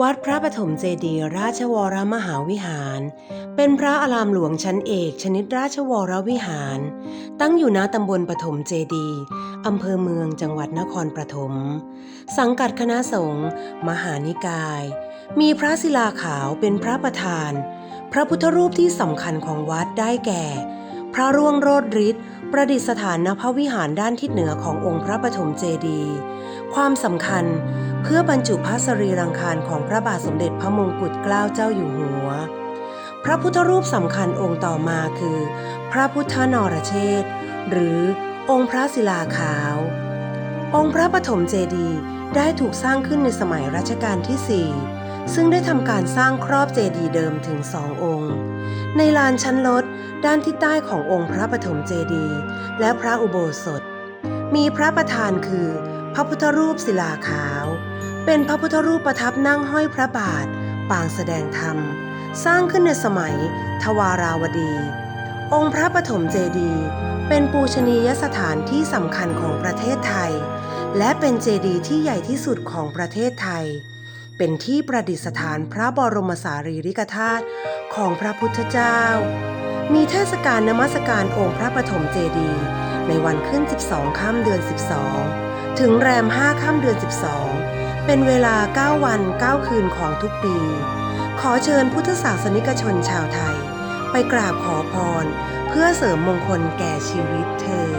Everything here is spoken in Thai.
วัดพระปฐมเจดีย์ราชวรมหาวิหาร เป็นพระอารามหลวงชั้นเอกชนิดราชวรวิหาร ตั้งอยู่ณตำบลปฐมเจดีย์อำเภอเมืองจังหวัดนครปฐมสังกัดคณะสงฆ์มหานิกาย มีพระศิลาขาวเป็นพระประธาน พระพุทธรูปที่สำคัญของวัดได้แก่ พระร่วงโรดฤทธิ์ ประดิษฐานณพระวิหารด้านทิศเหนือขององค์พระปฐมเจดีย์ความสำคัญเพื่อบรรจุพระสรีรังคารของพระบาทสมเด็จพระมงกุฎเกล้าเจ้าอยู่หัว พระพุทธรูปสำคัญองค์ต่อมาคือ พระพุทธนรเชษฐ์หรือองค์พระศิลาขาว องค์พระปฐมเจดีย์ได้ถูกสร้างขึ้นในสมัยรัชกาลที่4 ซึ่งได้ทำการสร้างครอบเจดีย์เดิมถึงสององค์ ในลานชั้นลดด้านทิศใต้ขององค์พระปฐมเจดีย์และพระอุโบสถ มีพระประธานคือ พระพุทธรูปศิลาขาว เป็นพระพุทธรูปประทับนั่งห้อยพระบาท ปางแสดงธรรม สร้างขึ้นในสมัย ทวาราวดี องค์พระปฐมเจดีย์เป็นปูชนียสถานที่สำคัญของประเทศไทย และเป็นเจดีย์ที่ใหญ่ที่สุดของประเทศไทย เป็นที่ประดิษฐานพระบรมสารีริกธาตุของพระพุทธเจ้า มีเทศกาลนมัสการองค์พระปฐมเจดีย์ในวันขึ้น 12 ค่ำเดือน 12 ถึงแรม 5 ค่ำเดือน 12 เป็นเวลา 9 วัน 9 คืนของทุกปี ขอเชิญพุทธศาสนิกชนชาวไทย ไปกราบขอพร เพื่อเสริมมงคลแก่ชีวิตเธอ